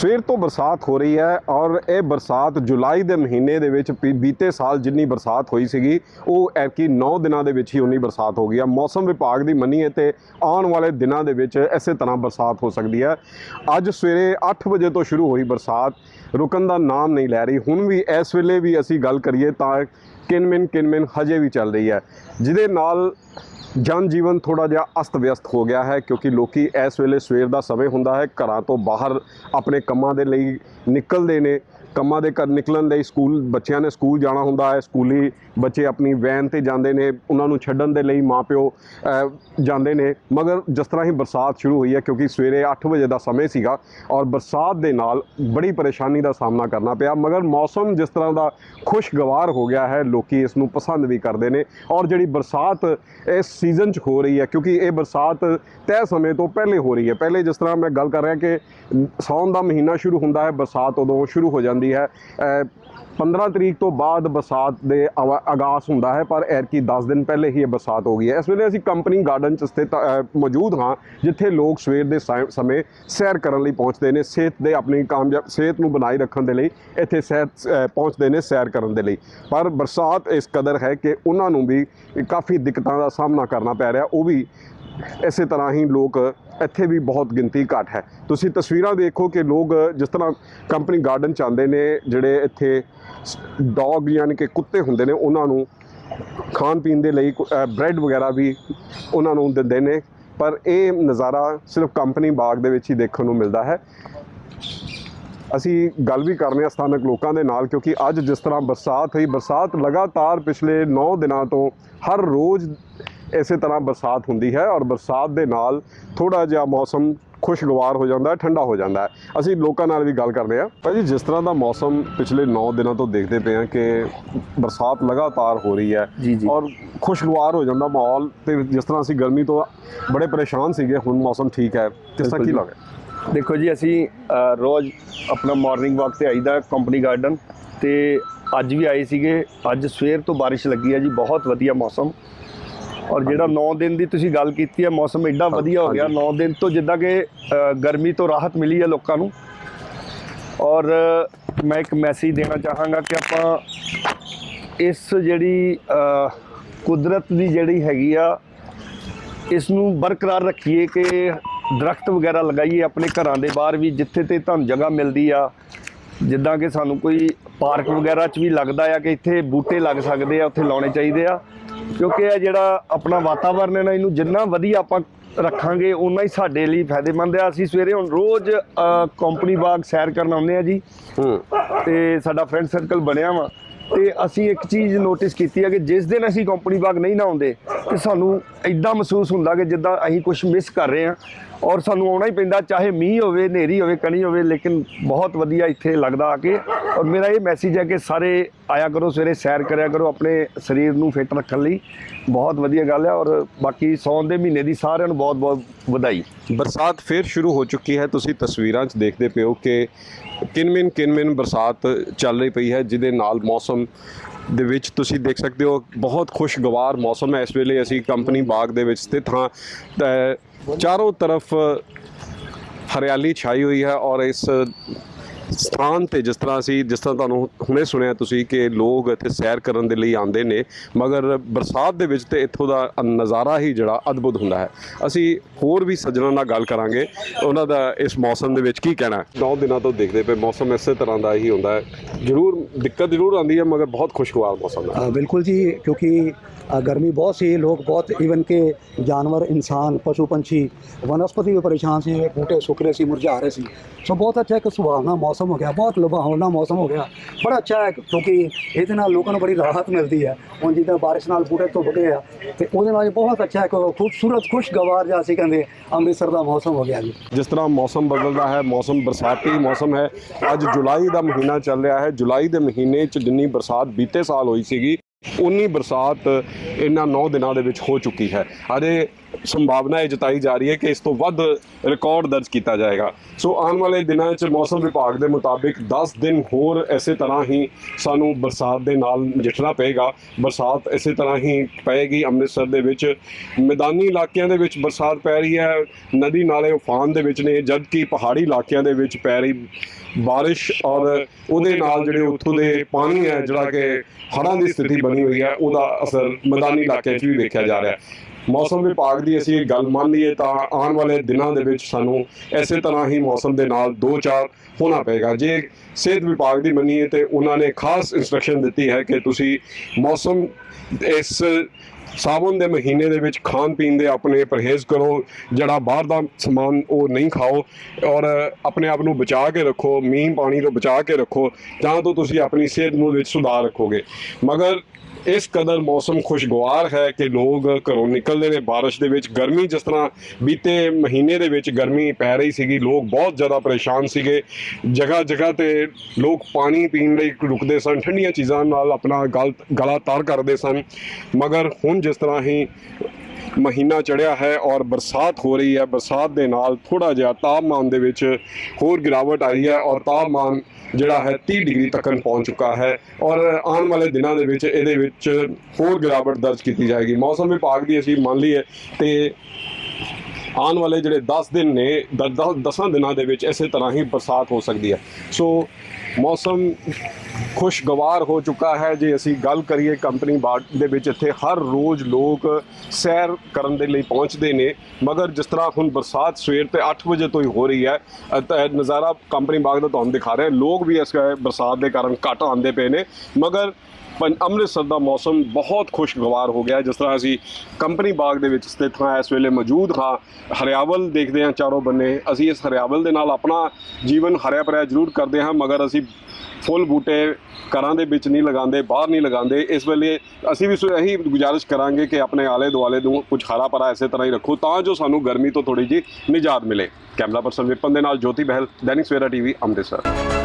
ਸਵੇਰ ਤੋਂ ਬਰਸਾਤ ਹੋ ਰਹੀ ਹੈ ਔਰ ਇਹ ਬਰਸਾਤ ਜੁਲਾਈ ਦੇ ਮਹੀਨੇ ਦੇ ਵਿੱਚ ਪੀ- ਬੀਤੇ ਸਾਲ ਜਿੰਨੀ ਬਰਸਾਤ ਹੋਈ ਸੀਗੀ, ਉਹ ਐਤਕੀ 9 ਦਿਨਾਂ ਦੇ ਵਿੱਚ ਹੀ ਉਨੀ ਬਰਸਾਤ ਹੋ ਗਈ ਹੈ। ਮੌਸਮ ਵਿਭਾਗ ਦੀ ਮੰਨੀਏ ਤੇ ਆਉਣ ਵਾਲੇ ਦਿਨਾਂ ਦੇ ਵਿੱਚ ਇਸੇ ਤਰ੍ਹਾਂ ਬਰਸਾਤ ਹੋ ਸਕਦੀ ਹੈ। ਅੱਜ ਸਵੇਰੇ 8 ਵਜੇ ਤੋਂ ਸ਼ੁਰੂ ਹੋਈ ਬਰਸਾਤ, ਰੁਕਣ ਦਾ ਨਾਮ ਨਹੀਂ ਲੈ ਰਹੀ। ਹੁਣ ਵੀ ਇਸ ਵੇਲੇ ਵੀ ਅਸੀਂ ਗੱਲ ਕਰੀਏ ਤਾਂ ਕਿਨਮਿਨ ਕਿਨਮਿਨ ਹਜੇ ਵੀ ਚੱਲ ਰਹੀ ਹੈ। ਜਿਹਦੇ ਨਾਲ ਜਨ ਜੀਵਨ ਥੋੜਾ ਜਿਹਾ ਅਸਤ ਵਿਅਸਤ ਹੋ ਗਿਆ ਹੈ ਕਿਉਂਕਿ ਲੋਕੀ ਇਸ ਵੇਲੇ ਸਵੇਰ ਦਾ ਸਮੇਂ ਹੁੰਦਾ ਹੈ, ਘਰਾਂ ਤੋਂ ਬਾਹਰ ਆਪਣੇ ਕੰਮਾਂ ਦੇ ਲਈ ਨਿਕਲਦੇ ਨੇ। ਕੰਮਾਂ ਦੇ ਘਰ ਨਿਕਲਣ ਲਈ ਸਕੂਲ ਬੱਚਿਆਂ ਨੇ ਸਕੂਲ ਜਾਣਾ ਹੁੰਦਾ ਹੈ ਸਕੂਲੀ ਬੱਚੇ ਆਪਣੀ ਵੈਨ ਤੇ ਜਾਂਦੇ ਨੇ ਉਹਨਾਂ ਨੂੰ ਛੱਡਣ ਦੇ ਲਈ ਮਾਪਿਓ ਅਹ, ਜਾਂਦੇ ਨੇ। ਮਗਰ ਜਿਸ ਤਰ੍ਹਾਂ ਹੀ ਬਰਸਾਤ ਸ਼ੁਰੂ ਹੋਈ ਹੈ ਕਿਉਂਕਿ ਸਵੇਰੇ 8 ਵਜੇ ਦਾ ਸਮੇਂ ਸੀਗਾ ਔਰ ਬਰਸਾਤ ਦੇ ਨਾਲ ਬੜੀ ਪਰੇਸ਼ਾਨੀ ਦਾ ਸਾਹਮਣਾ ਕਰਨਾ ਪਿਆ। ਮਗਰ ਮੌਸਮ ਜਿਸ ਤਰ੍ਹਾਂ ਦਾ ਖੁਸ਼ਗਵਾਰ ਹੋ ਗਿਆ ਹੈ ਲੋਕੀ ਇਸ ਨੂੰ ਪਸੰਦ ਵੀ ਕਰਦੇ ਨੇ ਔਰ ਜਿਹੜੀ ਬਰਸਾਤ ਇਸ ਸੀਜ਼ਨ 'ਚ ਹੋ ਰਹੀ ਹੈ ਕਿਉਂਕਿ ਇਹ ਬਰਸਾਤ ਤੈਅ ਸਮੇਂ ਤੋਂ ਪਹਿਲੇ ਹੋ ਰਹੀ ਹੈ। ਪਹਿਲੇ ਜਿਸ ਤਰ੍ਹਾਂ ਮੈਂ ਗੱਲ ਕਰ ਰਿਹਾ ਕਿ ਸਾਉਣ ਦਾ ਮਹੀਨਾ ਸ਼ੁਰੂ ਹੁੰਦਾ ਹੈ ਬਰਸਾਤ ਉਦੋਂ ਸ਼ੁਰੂ ਹੋ ਜਾਂਦੀ ਹੈ। 15 ਤਰੀਕ ਤੋਂ ਬਾਅਦ ਬਰਸਾਤ ਦੇ ਆਵਾ- ਆਗਾਜ਼ ਹੁੰਦਾ ਹੈ, ਪਰ ਐਰਕੀ 10 ਦਿਨ ਪਹਿਲੇ ਹੀ ਇਹ ਬਰਸਾਤ ਹੋ ਗਈ ਹੈ। ਇਸ ਵੇਲੇ ਅਸੀਂ ਕੰਪਨੀ ਗਾਰਡਨ 'ਚ ਸਥਿਤ ਮੌਜੂਦ ਹਾਂ, ਜਿੱਥੇ ਲੋਕ ਸਵੇਰ ਦੇ ਸਾ- ਸਮੇਂ ਸੈਰ ਕਰਨ ਲਈ ਪਹੁੰਚਦੇ ਨੇ, ਸਿਹਤ ਦੇ ਆਪਣੀ ਕਾਮਯਾਬ, ਸਿਹਤ ਨੂੰ ਬਣਾਈ ਰੱਖਣ ਦੇ ਲਈ, ਇੱਥੇ ਸੈਰ ਪਹੁੰਚਦੇ ਨੇ ਸੈਰ ਕਰਨ ਦੇ ਲਈ। ਪਰ ਬਰਸਾਤ ਇਸ ਕਦਰ ਹੈ ਕਿ ਉਹਨਾਂ ਨੂੰ ਵੀ ਕਾਫੀ ਦਿੱਕਤਾਂ ਦਾ ਸਾਹਮਣਾ ਕਰਨਾ ਪੈ ਰਿਹਾ, ਉਹ ਵੀ ਇਸੇ ਤਰ੍ਹਾਂ ਹੀ ਲੋਕ ਇੱਥੇ ਵੀ ਬਹੁਤ ਗਿਣਤੀ ਘੱਟ ਹੈ। ਤੁਸੀਂ ਤਸਵੀਰਾਂ ਦੇਖੋ ਕਿ ਲੋਕ ਜਿਸ ਤਰ੍ਹਾਂ ਕੰਪਨੀ ਗਾਰਡਨ ਚ ਆਉਂਦੇ ਨੇ, ਜਿਹੜੇ ਇੱਥੇ ਡੌਗ ਯਾਨੀ ਕਿ ਕੁੱਤੇ ਹੁੰਦੇ ਨੇ, ਉਹਨਾਂ ਨੂੰ ਖਾਣ ਪੀਣ ਦੇ ਲਈ ਬ੍ਰੈਡ ਵਗੈਰਾ ਵੀ ਉਹਨਾਂ ਨੂੰ ਦਿੰਦੇ ਨੇ। ਪਰ ਇਹ ਨਜ਼ਾਰਾ ਸਿਰਫ ਕੰਪਨੀ ਬਾਗ ਦੇ ਵਿੱਚ ਹੀ ਦੇਖਣ ਨੂੰ ਮਿਲਦਾ ਹੈ। ਅਸੀਂ ਗੱਲ ਵੀ ਕਰ ਰਹੇ ਹਾਂ ਸਥਾਨਕ ਲੋਕਾਂ ਦੇ ਨਾਲ, ਕਿਉਂਕਿ ਅੱਜ ਜਿਸ ਤਰ੍ਹਾਂ ਬਰਸਾਤ ਹੋਈ, ਬਰਸਾਤ ਲਗਾਤਾਰ ਪਿਛਲੇ 9 ਦਿਨਾਂ ਤੋਂ ਹਰ ਰੋਜ਼ ਇਸੇ ਤਰ੍ਹਾਂ ਬਰਸਾਤ ਹੁੰਦੀ ਹੈ ਔਰ ਬਰਸਾਤ ਦੇ ਨਾਲ ਥੋੜਾ ਜਿਹਾ ਮੌਸਮ ਖੁਸ਼ਗਵਾਰ ਹੋ ਜਾਂਦਾ ਹੈ ਠੰਡਾ ਹੋ ਜਾਂਦਾ ਹੈ। ਅਸੀਂ ਲੋਕਾਂ ਨਾਲ ਵੀ ਗੱਲ ਕਰਦੇ ਹਾਂ। ਭਾਜੀ ਜਿਸ ਤਰ੍ਹਾਂ ਦਾ ਮੌਸਮ ਪਿਛਲੇ 9 ਦਿਨਾਂ ਤੋਂ ਦੇਖਦੇ ਪਏ ਹਾਂ ਕਿ ਬਰਸਾਤ ਲਗਾਤਾਰ ਹੋ ਰਹੀ ਹੈ। ਔਰ ਖੁਸ਼ਗਵਾਰ ਹੋ ਜਾਂਦਾ ਮਾਹੌਲ ਤੇ ਜਿਸ ਤਰ੍ਹਾਂ ਅਸੀਂ ਗਰਮੀ ਤੋਂ ਬੜੇ ਪਰੇਸ਼ਾਨ ਸੀਗੇ ਹੁਣ ਮੌਸਮ ਠੀਕ ਹੈ। ਕਿਸ ਤਰ੍ਹਾਂ ਕੀ ਲੱਗ ਦੇਖੋ ਜੀ ਅਸੀਂ ਰੋਜ਼ ਆਪਣਾ ਮਾਰਨਿੰਗ ਵਾਕ ਤੇ ਆਈਦਾ ਕੰਪਨੀ ਗਾਰਡਨ ਤੇ ਅੱਜ ਵੀ ਆਏ ਸੀਗੇ। ਅੱਜ ਸਵੇਰ ਤੋਂ ਬਾਰਿਸ਼ ਲੱਗੀ ਹੈ ਜੀ ਬਹੁਤ ਵਧੀਆ ਮੌਸਮ। ਔਰ ਜਿਹੜਾ 9 ਦਿਨ ਦੀ ਤੁਸੀਂ ਗੱਲ ਕੀਤੀ ਹੈ ਮੌਸਮ ਐਡਾ ਵਧੀਆ ਹੋ ਗਿਆ। 9 ਦਿਨ ਤੋਂ ਜਿੱਦਾਂ ਕਿ ਗਰਮੀ ਤੋਂ ਰਾਹਤ ਮਿਲੀ ਹੈ ਲੋਕਾਂ ਨੂੰ। ਔਰ ਮੈਂ ਇੱਕ ਮੈਸੇਜ ਦੇਣਾ ਚਾਹਾਂਗਾ ਕਿ ਆਪਾਂ ਇਸ ਜਿਹੜੀ ਕੁਦਰਤ ਦੀ ਜਿਹੜੀ ਹੈਗੀ ਆ ਇਸ ਨੂੰ ਬਰਕਰਾਰ ਰੱਖੀਏ ਕਿ ਦਰਖਤ ਵਗੈਰਾ ਲਗਾਈਏ ਆਪਣੇ ਘਰਾਂ ਦੇ ਬਾਹਰ ਵੀ ਜਿੱਥੇ ਤੇ ਤੁਹਾਨੂੰ ਜਗ੍ਹਾ ਮਿਲਦੀ ਆ। ਜਿੱਦਾਂ ਕਿ ਸਾਨੂੰ ਕੋਈ ਪਾਰਕ ਵਗੈਰਾ 'ਚ ਵੀ ਲੱਗਦਾ ਆ ਕਿ ਇੱਥੇ ਬੂਟੇ ਲੱਗ ਸਕਦੇ ਆ ਉੱਥੇ ਲਾਉਣੇ ਚਾਹੀਦੇ ਆ। ਕਿਉਂਕਿ ਇਹ ਜਿਹੜਾ ਆਪਣਾ ਵਾਤਾਵਰਨ ਹੈ ਨਾ ਇਹਨੂੰ ਜਿੰਨਾ ਵਧੀਆ ਆਪਾਂ ਰੱਖਾਂਗੇ ਉਨਾ ਹੀ ਸਾਡੇ ਲਈ ਫਾਇਦੇਮੰਦ ਆ ਅਸੀਂ ਸਵੇਰੇ ਹੁਣ ਰੋਜ਼ ਕੰਪਨੀ ਬਾਗ ਸੈਰ ਕਰਨ ਆਉਂਦੇ ਆ ਜੀ। ਤੇ ਸਾਡਾ ਫਰੈਂਡ ਸਰਕਲ ਬਣਿਆ ਵਾ। ਤੇ ਅਸੀਂ ਇੱਕ ਚੀਜ਼ ਨੋਟਿਸ ਕੀਤੀ ਹੈ ਕਿ ਜਿਸ ਦਿਨ ਅਸੀਂ ਕੰਪਨੀ ਬਾਗ ਨਹੀਂ ਨਾ ਆਉਂਦੇ ਤੇ ਸਾਨੂੰ ਇਦਾਂ ਮਹਿਸੂਸ ਹੁੰਦਾ ਕਿ ਜਿੱਦਾਂ ਅਸੀਂ ਕੁਝ ਮਿਸ ਕਰ ਰਹੇ ਹਾਂ ਔਰ ਸਾਨੂੰ ਆਉਣਾ ਹੀ ਪੈਂਦਾ, ਚਾਹੇ ਮੀਂਹ ਹੋਵੇ, ਹਨੇਰੀ ਹੋਵੇ, ਕਣੀ ਹੋਵੇ, ਲੇਕਿਨ ਬਹੁਤ ਵਧੀਆ ਇੱਥੇ ਲੱਗਦਾ ਆ ਕੇ। ਔਰ ਮੇਰਾ ਇਹ ਮੈਸੇਜ ਹੈ ਕਿ ਸਾਰੇ ਆਇਆ ਕਰੋ, ਸਵੇਰੇ ਸੈਰ ਕਰਿਆ ਕਰੋ ਆਪਣੇ ਸਰੀਰ ਨੂੰ ਫਿੱਟ ਰੱਖਣ ਲਈ। ਬਹੁਤ ਵਧੀਆ ਗੱਲ ਹੈ ਔਰ ਬਾਕੀ ਸੌਣ ਦੇ ਮਹੀਨੇ ਦੀ ਸਾਰਿਆਂ ਨੂੰ ਬਹੁਤ ਬਹੁਤ ਵਧਾਈ। ਬਰਸਾਤ ਫਿਰ ਸ਼ੁਰੂ ਹੋ ਚੁੱਕੀ ਹੈ। ਤੁਸੀਂ ਤਸਵੀਰਾਂ 'ਚ ਦੇਖਦੇ ਪਏ ਹੋ ਕਿ ਕਿਨਮਿਨ ਕਿਨਮਿਨ ਬਰਸਾਤ ਚੱਲ ਰਹੀ ਪਈ ਹੈ, ਜਿਹਦੇ ਨਾਲ ਮੌਸਮ ਦੇ ਵਿੱਚ ਤੁਸੀਂ ਦੇਖ ਸਕਦੇ ਹੋ, ਬਹੁਤ ਖੁਸ਼ਗਵਾਰ ਮੌਸਮ ਹੈ। ਇਸ ਵੇਲੇ ਅਸੀਂ ਕੰਪਨੀ ਬਾਗ ਦੇ ਵਿੱਚ ਸਥਿਤ ਹਾਂ। ਤਾਂ ਚਾਰੋਂ ਤਰਫ ਹਰਿਆਲੀ ਛਾਈ ਹੋਈ ਹੈ ਔਰ ਇਸ ਸਥਾਨ ਤੇ ਜਿਸ ਤਰ੍ਹਾਂ ਅਸੀਂ ਜਿਸ ਤਰ੍ਹਾਂ ਤੁਹਾਨੂੰ ਹੁਣੇ ਸੁਣਿਆ ਤੁਸੀਂ ਕਿ ਲੋਕ ਇੱਥੇ ਸੈਰ ਕਰਨ ਦੇ ਲਈ ਆਉਂਦੇ ਨੇ ਮਗਰ ਬਰਸਾਤ ਦੇ ਵਿੱਚ ਤੇ ਇੱਥੋਂ ਦਾ ਨਜ਼ਾਰਾ ਹੀ ਜਿਹੜਾ ਅਦਭੁਤ ਹੁੰਦਾ ਹੈ ਅਸੀਂ ਹੋਰ ਵੀ ਸੱਜਣਾਂ ਨਾਲ ਗੱਲ ਕਰਾਂਗੇ ਉਹਨਾਂ ਦਾ ਇਸ ਮੌਸਮ ਦੇ ਵਿੱਚ ਕੀ ਕਹਿਣਾ ਹੈ 9 ਦਿਨਾਂ ਤੋਂ ਦੇਖਦੇ ਪਏ ਮੌਸਮ ਇਸੇ ਤਰ੍ਹਾਂ ਦਾ ਹੀ ਹੁੰਦਾ ਹੈ ਜ਼ਰੂਰ ਦਿੱਕਤ ਜ਼ਰੂਰ ਆਉਂਦੀ ਹੈ ਮਗਰ ਬਹੁਤ ਖੁਸ਼ਗਵਾਰ ਮੌਸਮ ਹੈ अ, बिल्कुल जी क्योंकि अ, गर्मी बहुत सी लोग बहुत इवन के जानवर इंसान पशु पंछी वनस्पति भी परेशान सी बूटे सुख रहे सी मुरझा रहे सी सो बहुत अच्छा एक सुहावना मौसम ਮੌਸਮ ਹੋ ਗਿਆ, ਬਹੁਤ ਲੁਭਾਵਣਾ ਮੌਸਮ ਹੋ ਗਿਆ। ਬੜਾ ਅੱਛਾ ਹੈ, ਕਿਉਂਕਿ ਇਹਦੇ ਨਾਲ ਲੋਕਾਂ ਨੂੰ ਬੜੀ ਰਾਹਤ ਮਿਲਦੀ ਹੈ। ਹੁਣ ਜਿੱਦਾਂ ਬਾਰਿਸ਼ ਨਾਲ ਬੂਟੇ ਧੁੱਪ ਗਏ ਆ, ਤੇ ਉਹਦੇ ਨਾਲ ਬਹੁਤ ਅੱਛਾ ਹੈ ਖੂਬਸੂਰਤ, ਖੁਸ਼ਗਵਾਰ ਜਿਹਾ ਅਸੀਂ ਕਹਿੰਦੇ ਅੰਮ੍ਰਿਤਸਰ ਦਾ ਮੌਸਮ ਹੋ ਗਿਆ ਜੀ। ਜਿਸ ਤਰ੍ਹਾਂ ਮੌਸਮ ਬਦਲਦਾ ਹੈ, ਮੌਸਮ ਬਰਸਾਤੀ ਮੌਸਮ ਹੈ, ਅੱਜ ਜੁਲਾਈ ਦਾ ਮਹੀਨਾ ਚੱਲ ਰਿਹਾ ਹੈ। ਜੁਲਾਈ ਦੇ ਮਹੀਨੇ 'ਚ ਜਿੰਨੀ ਬਰਸਾਤ ਬੀਤੇ ਸਾਲ ਹੋਈ ਸੀਗੀ ਉਨੀ ਬਰਸਾਤ ਇਹਨਾਂ 9 ਦਿਨਾਂ ਦੇ ਵਿੱਚ ਹੋ ਚੁੱਕੀ ਹੈ। ਅਜੇ ਸੰਭਾਵਨਾ ਇਹ ਜਤਾਈ ਜਾ ਰਹੀ ਹੈ ਕਿ ਇਸ ਤੋਂ ਵੱਧ ਰਿਕਾਰਡ ਦਰਜ ਕੀਤਾ ਜਾਏਗਾ। ਸੋ ਆਉਣ ਵਾਲੇ ਦਿਨਾਂ 'ਚ ਮੌਸਮ ਵਿਭਾਗ ਦੇ ਮੁਤਾਬਿਕ 10 ਦਿਨ ਹੋਰ ਇਸੇ ਤਰ੍ਹਾਂ ਹੀ ਸਾਨੂੰ ਬਰਸਾਤ ਦੇ ਨਾਲ ਨਜਿੱਠਣਾ ਪਏਗਾ। ਬਰਸਾਤ ਇਸੇ ਤਰ੍ਹਾਂ ਹੀ ਪਏਗੀ। ਅੰਮ੍ਰਿਤਸਰ ਦੇ ਵਿੱਚ ਮੈਦਾਨੀ ਇਲਾਕਿਆਂ ਦੇ ਵਿੱਚ ਬਰਸਾਤ ਪੈ ਰਹੀ ਹੈ। ਨਦੀ ਨਾਲੇ ਉਫਾਨ ਦੇ ਵਿੱਚ ਨੇ, ਜਦਕਿ ਪਹਾੜੀ ਇਲਾਕਿਆਂ ਦੇ ਵਿੱਚ ਪੈ ਰਹੀ ਬਾਰਿਸ਼ ਔਰ ਉਹਦੇ ਨਾਲ ਜਿਹੜੇ ਉੱਥੋਂ ਦੇ ਪਾਣੀ ਹੈ, ਜਿਹੜਾ ਕਿ ਹੜ੍ਹਾਂ ਦੀ ਸਥਿਤੀ ਬਣੀ ਹੋਈ ਹੈ, ਉਹਦਾ ਅਸਰ ਮੈਦਾਨੀ ਇਲਾਕਿਆਂ 'ਚ ਵੀ ਵੇਖਿਆ ਜਾ ਰਿਹਾ ਹੈ। ਮੌਸਮ ਵਿਭਾਗ ਦੀ ਅਸੀਂ ਗੱਲ ਮੰਨ ਲਈਏ ਤਾਂ ਆਉਣ ਵਾਲੇ ਦਿਨਾਂ ਦੇ ਵਿੱਚ ਸਾਨੂੰ ਇਸੇ ਤਰ੍ਹਾਂ ਹੀ ਮੌਸਮ ਦੇ ਨਾਲ ਦੋ ਚਾਰ ਹੋਣਾ ਪਏਗਾ। ਜੇ ਸਿਹਤ ਵਿਭਾਗ ਦੀ ਮੰਨੀਏ ਤੇ ਉਹਨਾਂ ਨੇ ਖਾਸ ਇਨਸਟਰਕਸ਼ਨ ਦਿੱਤੀ ਹੈ ਕਿ ਤੁਸੀਂ ਮੌਸਮ ਇਸ ਸਾਵਨ ਦੇ ਮਹੀਨੇ ਦੇ ਵਿੱਚ ਖਾਣ ਪੀਣ ਦੇ ਆਪਣੇ ਪਰਹੇਜ਼ ਕਰੋ, ਜਿਹੜਾ ਬਾਹਰ ਦਾ ਸਮਾਨ ਉਹ ਨਹੀਂ ਖਾਓ ਔਰ ਆਪਣੇ ਆਪ ਨੂੰ ਬਚਾ ਕੇ ਰੱਖੋ, ਮੀਂਹ ਪਾਣੀ ਤੋਂ ਬਚਾ ਕੇ ਰੱਖੋ, ਤਾਂ ਤੋਂ ਤੁਸੀਂ ਆਪਣੀ ਸਿਹਤ ਨੂੰ ਵਿੱਚ ਸੁਧਾਰ ਰੱਖੋਗੇ। ਮਗਰ ਇਸ ਕਦਰ ਮੌਸਮ ਖੁਸ਼ਗਵਾਰ ਹੈ ਕਿ ਲੋਕ ਘਰੋਂ ਨਿਕਲਦੇ ਨੇ। ਬਾਰਿਸ਼ ਦੇ ਵਿੱਚ ਗਰਮੀ ਜਿਸ ਤਰ੍ਹਾਂ ਬੀਤੇ ਮਹੀਨੇ ਦੇ ਵਿੱਚ ਗਰਮੀ ਪੈ ਰਹੀ ਸੀਗੀ, ਲੋਕ ਬਹੁਤ ਜ਼ਿਆਦਾ ਪਰੇਸ਼ਾਨ ਸੀਗੇ। ਜਗ੍ਹਾ ਜਗ੍ਹਾ ਤੇ ਲੋਕ ਪਾਣੀ ਪੀਣ ਲਈ ਰੁਕਦੇ ਸਨ, ਠੰਡੀਆਂ ਚੀਜ਼ਾਂ ਨਾਲ ਆਪਣਾ ਗਲ ਗਲਾ ਤਾਰ ਕਰਦੇ ਸਨ। ਮਗਰ ਹੁਣ ਜਿਸ ਤਰ੍ਹਾਂ ਹੀ ਮਹੀਨਾ ਚੜਿਆ ਹੈ ਔਰ ਬਰਸਾਤ ਹੋ ਰਹੀ ਹੈ। ਬਰਸਾਤ ਦੇ ਨਾਲ ਥੋੜਾ ਜਿਹਾ ਤਾਪਮਾਨ ਦੇ ਵਿੱਚ ਹੋਰ ਗਿਰਾਵਟ ਆਈ ਹੈ ਔਰ ਤਾਪਮਾਨ ਜਿਹੜਾ ਹੈ 30 ਡਿਗਰੀ ਤੱਕ ਪਹੁੰਚ ਚੁੱਕਾ ਹੈ ਔਰ ਆਉਣ ਵਾਲੇ ਦਿਨਾਂ ਦੇ ਵਿੱਚ ਇਹਦੇ ਵਿੱਚ ਹੋਰ ਗਿਰਾਵਟ ਦਰਜ ਕੀਤੀ ਜਾਏਗੀ। ਮੌਸਮ ਵਿਭਾਗ ਦੀ ਅਸੀਂ ਮੰਨ ਲਈਏ ਤੇ ਆਉਣ ਵਾਲੇ ਜਿਹੜੇ 10 ਦਿਨ ਨੇ 10 ਦਿਨਾਂ ਦੇ ਵਿੱਚ ਇਸੇ ਤਰ੍ਹਾਂ ਹੀ ਬਰਸਾਤ ਹੋ ਸਕਦੀ ਹੈ। ਸੋ ਮੌਸਮ ਖੁਸ਼ਗਵਾਰ ਹੋ ਚੁੱਕਾ ਹੈ। ਜੇ ਅਸੀਂ ਗੱਲ ਕਰੀਏ ਕੰਪਨੀ ਬਾਗ ਦੇ ਵਿੱਚ, ਇੱਥੇ ਹਰ ਰੋਜ਼ ਲੋਕ ਸੈਰ ਕਰਨ ਦੇ ਲਈ ਪਹੁੰਚਦੇ ਨੇ। ਮਗਰ ਜਿਸ ਤਰ੍ਹਾਂ ਹੁਣ ਬਰਸਾਤ ਸਵੇਰ ਤੇ 8 ਵਜੇ ਤੋਂ ਹੀ ਹੋ ਰਹੀ ਹੈ, ਤਾਂ ਨਜ਼ਾਰਾ ਕੰਪਨੀ ਬਾਗ ਦਾ ਤੁਹਾਨੂੰ ਦਿਖਾ ਰਿਹਾ ਲੋਕ ਵੀ ਇਸ ਬਰਸਾਤ ਦੇ ਕਾਰਨ ਘੱਟ ਆਉਂਦੇ ਪਏ ਨੇ। ਮਗਰ ਅੰਮ੍ਰਿਤਸਰ ਦਾ ਮੌਸਮ ਬਹੁਤ ਖੁਸ਼ਗਵਾਰ ਹੋ ਗਿਆ ਜਿਸ ਤਰ੍ਹਾਂ ਅਸੀਂ ਕੰਪਨੀ ਬਾਗ ਦੇ ਵਿੱਚ ਸਥਿਤ ਹਾਂ, ਇਸ ਵੇਲੇ ਮੌਜੂਦ ਹਾਂ। ਹਰਿਆਵਲ ਦੇਖਦੇ ਹਾਂ ਚਾਰੋਂ ਬੰਨੇ। ਅਸੀਂ ਇਸ ਹਰਿਆਵਲ ਦੇ ਨਾਲ ਆਪਣਾ ਜੀਵਨ ਹਰਿਆ ਭਰਿਆ ਜ਼ਰੂਰ ਕਰਦੇ ਹਾਂ, ਮਗਰ ਅਸੀਂ ਫੁੱਲ ਬੂਟੇ ਘਰਾਂ ਦੇ ਵਿੱਚ ਨਹੀਂ ਲਗਾਉਂਦੇ, ਬਾਹਰ ਨਹੀਂ ਲਗਾਉਂਦੇ। ਇਸ ਵੇਲੇ ਅਸੀਂ ਵੀ ਸੋ, ਇਹੀ ਗੁਜ਼ਾਰਿਸ਼ ਕਰਾਂਗੇ ਕਿ ਆਪਣੇ ਆਲੇ ਦੁਆਲੇ ਨੂੰ ਕੁਝ ਹਰਾ ਭਰਾ ਇਸੇ ਤਰ੍ਹਾਂ ਹੀ ਰੱਖੋ, ਤਾਂ ਜੋ ਸਾਨੂੰ ਗਰਮੀ ਤੋਂ ਥੋੜੀ ਜਿਹੀ ਨਿਜਾਤ ਮਿਲੇ। ਕੈਮਰਾ ਪਰਸਨ ਵਿਪਨ ਦੇ ਨਾਲ ਜੋਤੀ ਬਹਿਲ, ਦੈਨਿਕ ਸਵੇਰਾ ਟੀਵੀ, ਅੰਮ੍ਰਿਤਸਰ।